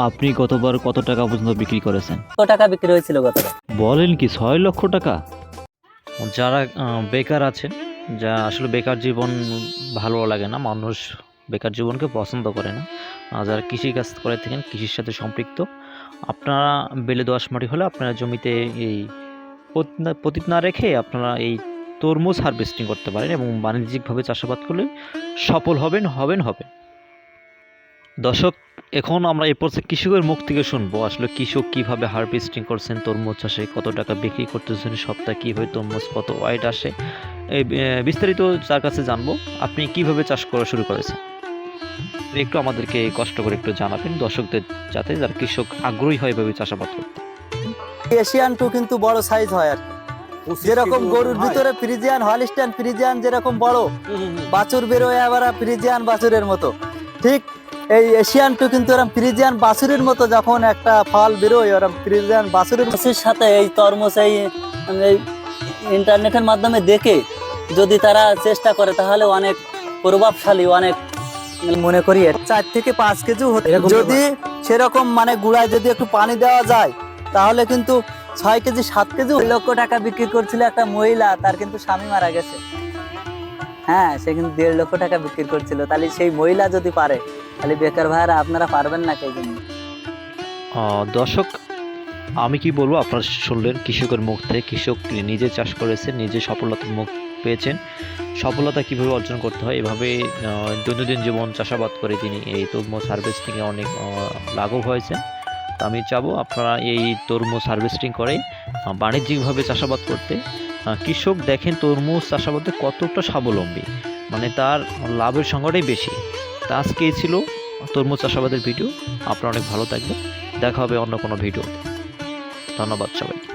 আপনি গতবার কত টাকা পর্যন্ত বিক্রি করেছেন? কত টাকা বিক্রি হয়েছিল গতবার? বলেন কি ছয় লক্ষ টাকা? যারা আহ, বেকার আছেন যা আসলে বেকার জীবন ভালো লাগে না মানুষ বেকার জীবনকে পছন্দ করে না আর যারা কৃষিকাজ করে থাকেন কৃষির সাথে সম্পৃক্ত আপনারা বেলে দোয়াশ মাটি হলে আপনারা জমিতে এই না- পতিত না রেখে আপনারা এই তরমুজ হারভেস্টিং করতে পারেন এবং বাণিজ্যিকভাবে চাষাবাদ করলে সফল হবেন হবেন হবে দর্শক এখন আমরা এরপর থেকে কৃষকের মুখ থেকে শুনব আসলে কৃষক কীভাবে হারভেস্টিং করছেন তরমুজ চাষে কত টাকা বিক্রি করতেছেন সপ্তাহে কীভাবে তরমুজ কত ওয়াইট আসে? এই বিস্তারিত তার কাছে জানব আপনি কীভাবে চাষ করা শুরু করেছেন? একটু আমাদেরকে কষ্ট করে একটু জানাবেন দর্শকদের যাতে যারা কৃষক আগ্রহী হয় এভাবে চাষাবাদ করতে। এশিয়ান টু কিন্তু বড় সাইজ হয় আর যেরকম গরুর ভিতরে ফ্রিজিয়ান হলিস্টান ফ্রিজিয়ান যেরকম বড় বাছুর বেরোয় আবার ফ্রিজিয়ান বাছুরের মতো। ঠিক এই এশিয়ান টু কিন্তু এরকম ফ্রিজিয়ান বাছুরের মতো যখন একটা ফল বেরোয় ওরকম ফ্রিজিয়ান বাছুরের সাথে এই তরমুজ এই এই ইন্টারনেটের মাধ্যমে দেখে যদি তারা চেষ্টা করে তাহলে অনেক প্রভাবশালী অনেক মনে করি চার থেকে পাঁচ কেজি যদি সেরকম মানে গুড়ায় যদি একটু পানি দেওয়া যায় তাহলে কিন্তু ছয় কেজি সাত কেজি দুই লক্ষ টাকা বিক্রি করছিল একটা মহিলা তার কিন্তু স্বামী মারা গেছে। হ্যাঁ সে কিন্তু দেড় লক্ষ টাকা বিক্রি করছিল। তাহলে সেই মহিলা যদি পারে তাহলে বেকার ভাইরা আপনারা পারবেন না কেউ আহ, দর্শক আমি কি বলব আপনারা শুনলেন কৃষকের মুখ থেকে। কৃষক নিজে চাষ করেছেন নিজে সফলতার মুখ পেয়েছেন। সফলতা কীভাবে অর্জন করতে হয় এভাবে দৈনন্দিন জীবন চাষাবাদ করে তিনি এই তরমুজ হারভেস্টিংয়ে অনেক লাঘব হয়েছেন। তা আমি চাবো আপনারা এই তরমুজ হারভেস্টিং করে বাণিজ্যিকভাবে চাষাবাদ করতে। কৃষক দেখেন তরমুজ চাষাবাদে কতটা স্বাবলম্বী। মানে তার লাভের সংখ্যাটাই বেশি। তা আজকে ছিল তরমুজ চাষাবাদের ভিডিও। আপনারা অনেক ভালো থাকবেন। দেখা হবে অন্য কোনো ভিডিও ধন্যবাদ সবাই